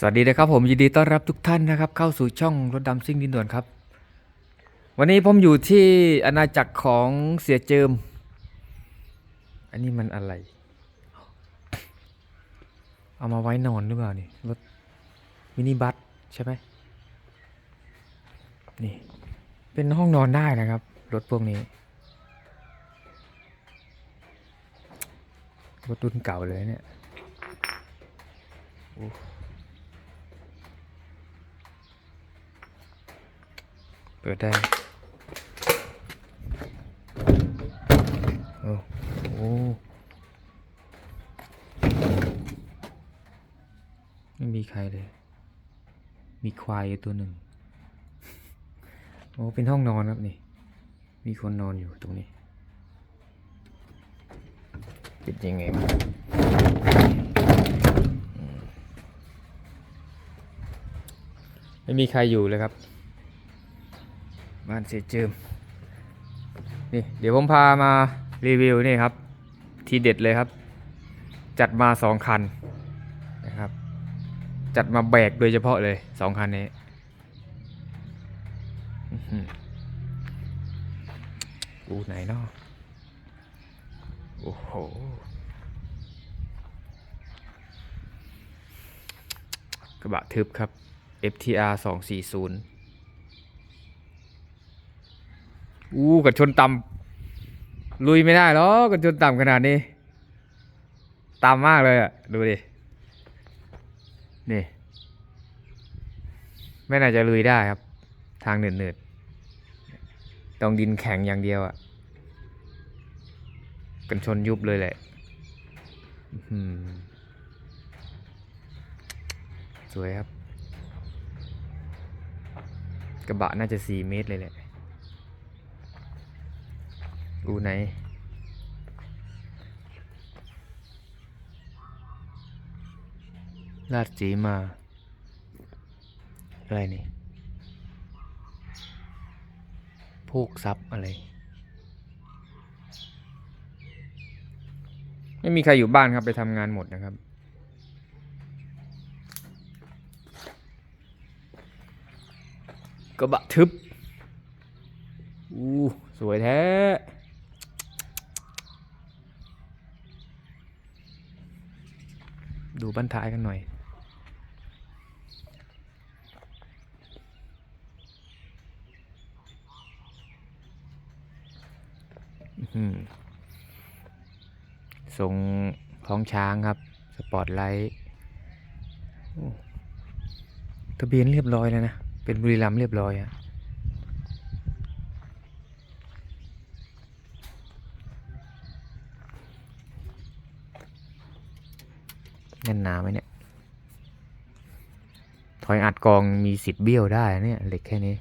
สวัสดีนะครับผมยินดีต้อนรับทุกท่านนะครับ เข้าสู่ช่องรถดำซิ่งดินด่วนครับ วันนี้ผมอยู่ที่อาณาจักรของเสียเจิม อันนี้มันอะไร เอามาไว้นอนหรือเปล่านี่รถมินิบัสใช่ไหมนี่ เป็นห้องนอนได้นะครับ รถพวกนี้รถรุ่นเก่าเลยเนี่ย ปิดได้ โอ้โหไม่มีใครเลย มีควายอยู่ตัวหนึ่ง โอ้ เป็นห้องนอนครับนี่ มีคนนอนอยู่ตรงนี้เป็นยังไงวะอืมไม่มีใครอยู่เลยครับ บ้านเสียจิมนี่เดี๋ยวผมพามารีวิวนี่ครับ ทีเด็ดเลยครับ จัดมาสองคันนะครับ จัดมาแบกโดยเฉพาะเลยสองคันนี้อูไหนเนาะโอ้โหกระบะทึบครับ FTR 240 อู้กันชนต่ำลุยไม่ได้หรอกกันชนต่ำขนาดนี้ต่ำมากเลยอะ ดูดิ นี่ ไม่น่าจะลุยได้ครับ ทางเนืดๆต้องดินแข็งอย่างเดียวอะ กันชนยุบเลยแหละสวยครับ กระบะน่าจะสี่เมตรเลยแหละ อูไหน ลาดจีมา อะไรนี่พวกซับอะไร ไม่มีใครอยู่บ้านครับไปทำงานหมดนะครับกระบะทึบ อู้ สวยแท้ ดูบั้นท้ายกันหน่อยอื้อหือทรงท้องช้างครับ สปอร์ตไลท์ทะเบียนเรียบร้อยแล้วนะ เป็นบุรีรัมย์เรียบร้อยอะ แน่นหนาไหมเนี่ย ถอยอัดกองมีสิทธิ์เบี้ยวได้นะเนี่ยเหล็กแค่นี้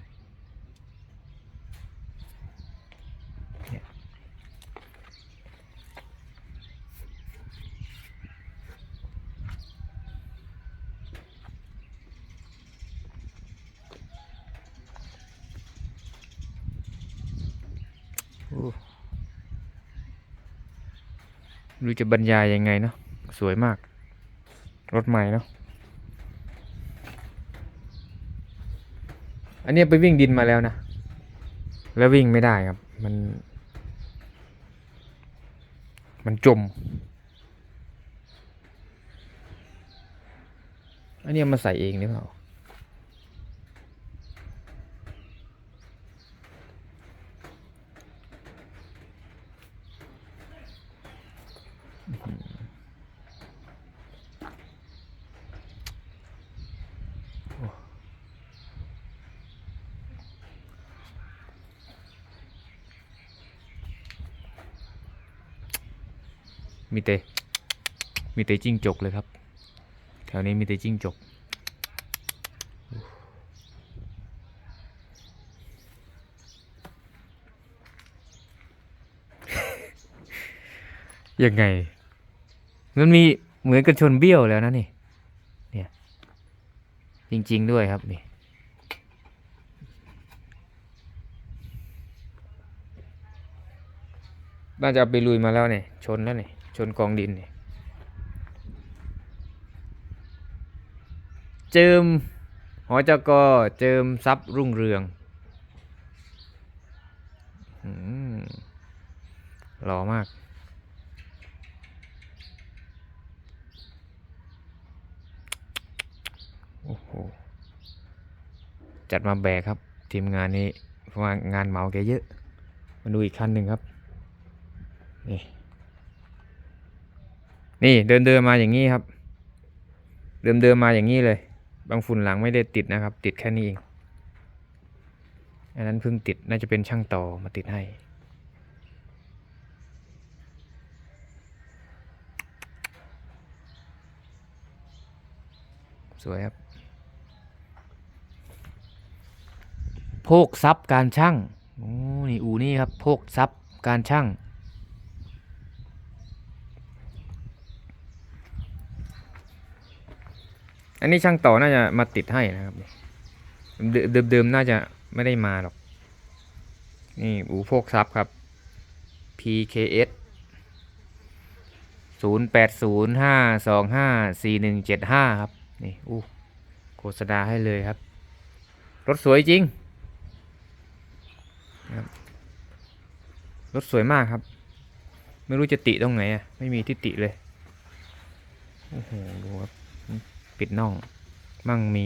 เนี่ยโอ้ไม่รู้จะบรรยายยังไงเนาะสวยมาก รถใหม่เนาะ อันนี้ไปวิ่งดินมาแล้วนะ แล้ววิ่งไม่ได้ครับ มัน มันจม อันนี้มาใส่เองหรือเปล่า มีแต่มีแต่จิ้งจกเลยครับ แถวนี้มีแต่จิ้งจก ยังไง มันมีเหมือนกันชนเบี้ยวแล้วนะนี่ เนี่ย จริง ๆ ด้วยครับนี่น่าจะเอาไปลุยมาแล้วเนี่ย ชนแล้วเนี่ย ชนกองดินเนี่ยเจิมหอจกเจิมทรัพย์รุ่งเรืองหล่อมาก โอ้โห จัดมาแบกครับ ทีมงานนี้ เพราะว่างานเหมาแกเยอะ มาดูอีกคันหนึ่งครับ นี่ นี่เดินเดินมาอย่างนี้ครับ เดิมเดินมาอย่างนี้เลย บางฝุ่นหลังไม่ได้ติดนะครับ ติดแค่นี้เองอันนั้นเพิ่งติดน่าจะเป็นช่างต่อมาติดให้ สวยครับโภคทรัพย์การช่างโอ้นี่อูนี่ครับโภคทรัพย์การช่าง อันนี้ช่างต่อน่าจะมาติดให้นะครับเดิมๆน่าจะไม่ได้มาหรอก นี่อูโภคทรัพย์ครับ PKS ศูนย์แปดศูนย์ห้าสองห้าสี่หนึ่งเจ็ดห้าครับ นี่อู้โฆษณาให้เลยครับ รถสวยจริงนะครับรถสวยมากครับ ไม่รู้จะติตรงไหนอะ ไม่มีที่ติเลย โอ้โห ดูครับ ปิดน่อง มั่งมี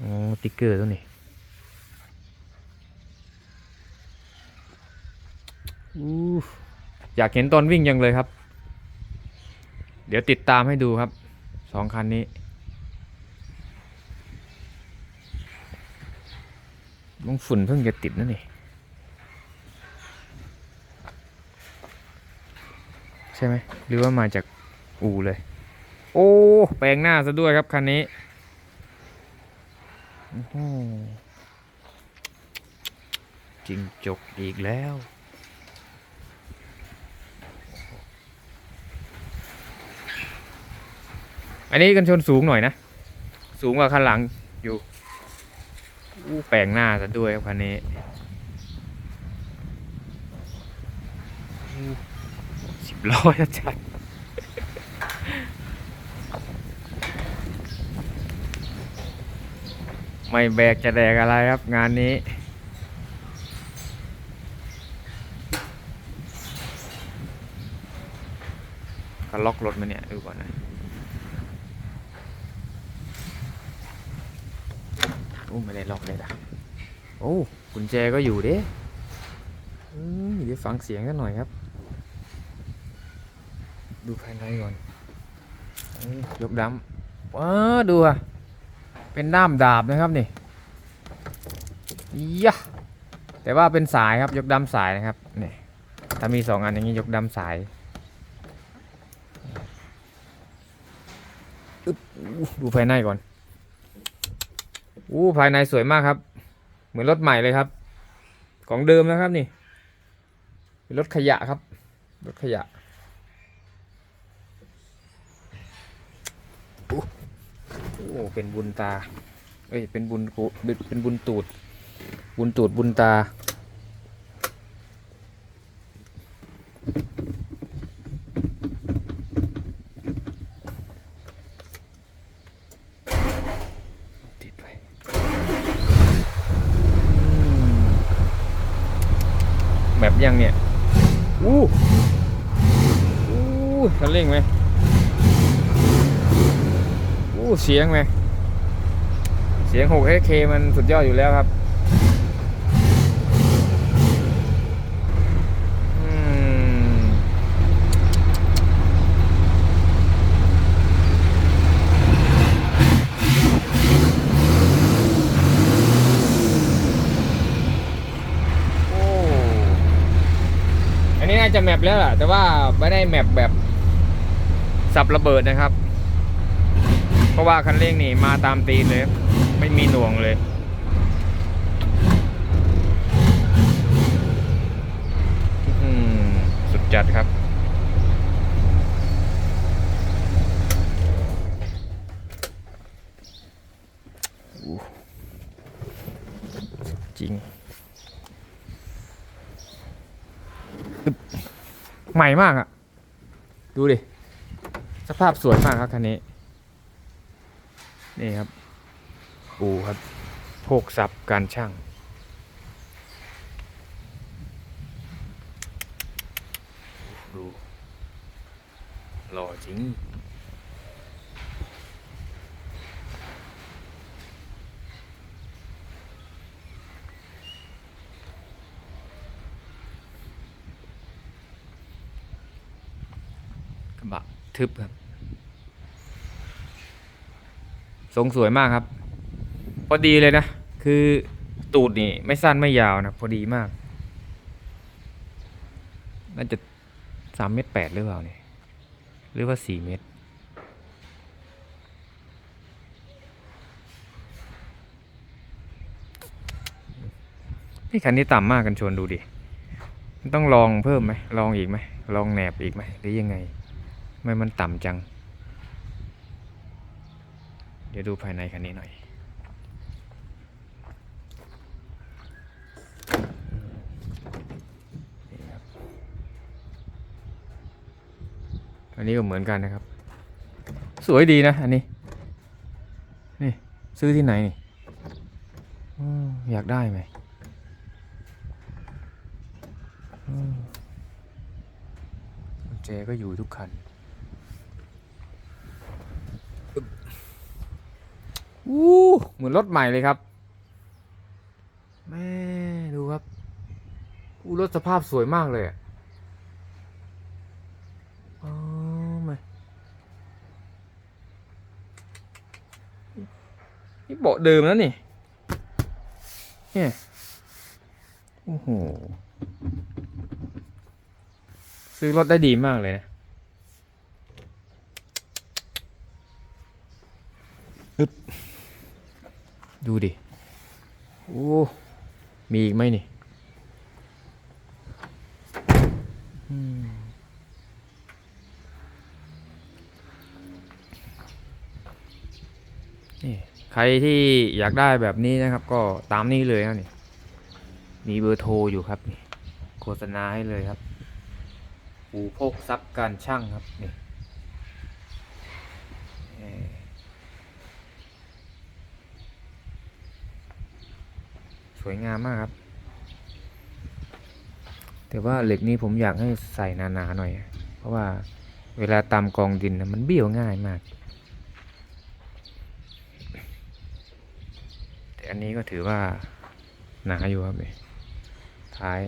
อติ๊กเกอร์ตัวนี้อยากเห็นตอนวิ่งยังเลยครับ เดี๋ยวติดตามให้ดูครับสองคันนี้มังฝุ่นเพิ่งจะติดนั่นนี่ใช่ไหมหรือว่ามาจากอู่เลย โอ้ แปลงหน้าซะด้วยครับคันนี้โอ้โหจิงจกอีกแล้ว อันนี้กันชนสูงหน่อยนะ สูงกว่าคันหลังอยู่อู้แปลงหน้าซะด้วยครับคันนี้อู้สิบล้อจัด ไม่แบกจะแดกอะไรครับงานนี้ ก็ล็อกรถมาเนี่ย ดูก่อนนะ โอ้ ไม่ได้ล็อกเลยนะโอ้กุญแจก็อยู่เด้เดี๋ยวฟังเสียงกันหน่อยครับ ดูภายในก่อน ยกดำว้าดูอะ เป็นด้ามดาบนะครับนี่ยะแต่ว่าเป็นสายครับยกดำสายนะครับนี่ถ้ามีสองอันอย่างนี้ยกดำสายดูภายในก่อนอู้ภายในสวยมากครับ เหมือนรถใหม่เลยครับ ของเดิมนะครับนี่เป็นรถขยะครับรถขยะ โอ้เป็นบุญตา เอ้ยเป็นบุญกูเป็นบุญตูด บุญตูดบุญตา ติดไปแบบยังเนี่ย อู้อู้คันเร่งไหม เสียงไหมเสียง 6K มันสุดยอดอยู่แล้วครับอันนี้น่าจะแมปแล้วล่ะ แต่ว่าไม่ได้แมปแบบสับระเบิดนะครับ ราะว่าคันเร่งนี่มาตามตีนเลย ไม่มีหน่วงเลย สุดจัดครับ จริง ใหม่มากอะดูดิ สภาพสวยมากครับคันนี้ นี่ครับ ปูครับโภคทรัพย์การช่างดูหล่อจริงกระบะทึบครับ ทรงสวยมากครับ พอดีเลยนะ คือตูดนี่ไม่สั้นไม่ยาวนะ พอดีมาก น่าจะสามเมตรแปดหรือเปล่าเนี่ยหรือว่าสี่เมตร นี่คันนี้ต่ำมากกันชวนดูดิ ต้องลองเพิ่มไหม ลองอีกไหม ลองแหนบอีกไหม หรือยังไง ไม่มันต่ำจัง ดี๋ยวดูภายในคันนี้หน่อย อันนี้ก็เหมือนกันนะครับ สวยดีนะอันนี้ นี่ ซื้อที่ไหนนี่ออยากได้ไหมอืมกุญแจก็อยู่ทุกคันอึ๊บ อู้เหมือนรถใหม่เลยครับ แม่ดูครับอู้รถสภาพสวยมากเลยอะอ๋อมานี่เบาะเดิมแล้วนี่ เนี่ย โอ้โห ซื้อรถได้ดีมากเลยนะอึ๊บ ดูดิ โอ้ มีอีกไหมนี่นี่ ใครที่อยากได้แบบนี้นะครับ ก็ตามนี้เลยนะนี่ มีเบอร์โทรอยู่ครับนี่ โฆษณาให้เลยครับปูโภคทรัพย์การช่างครับนี่เอ่อ สวยงามมากครับ แต่ว่าเหล็กนี้ผมอยากให้ใส่หนาๆหน่อย เพราะว่าเวลาตำกองดินนะมันเบี้ยวง่ายมาก แต่อันนี้ก็ถือว่าหนาอยู่ครับท้าย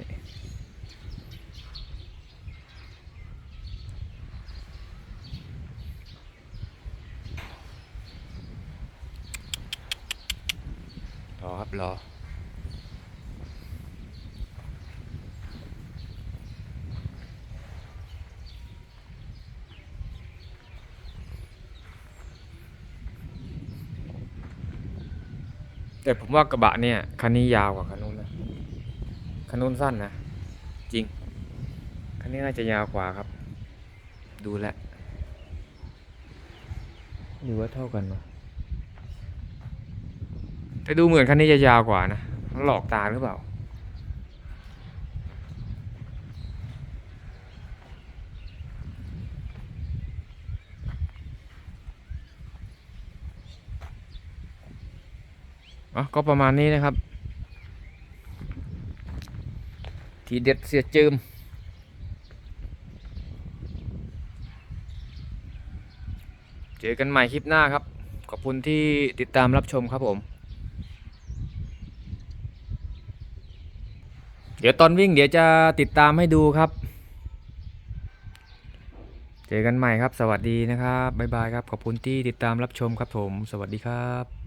รอครับรอ แต่ผมว่ากระบะเนี่ยคันนี้ยาวกว่าคันนู้นนะคันนู้นสั้นนะจริง คันนี้น่าจะยาวกว่าครับ ดูแลหรือว่าเท่ากันวะแต่ดูเหมือนคันนี้จะยาวกว่านะหลอกตาหรือเปล่า อะก็ประมาณนี้นะครับ ทีเด็ดเสียจืมเจอกันใหม่คลิปหน้าครับ ขอบคุณที่ติดตามรับชมครับผม เดี๋ยวตอนวิ่งเดี๋ยวจะติดตามให้ดูครับ เจอกันใหม่ครับ สวัสดีนะครับ บ๊ายบายครับ ขอบคุณที่ติดตามรับชมครับผม สวัสดีครับ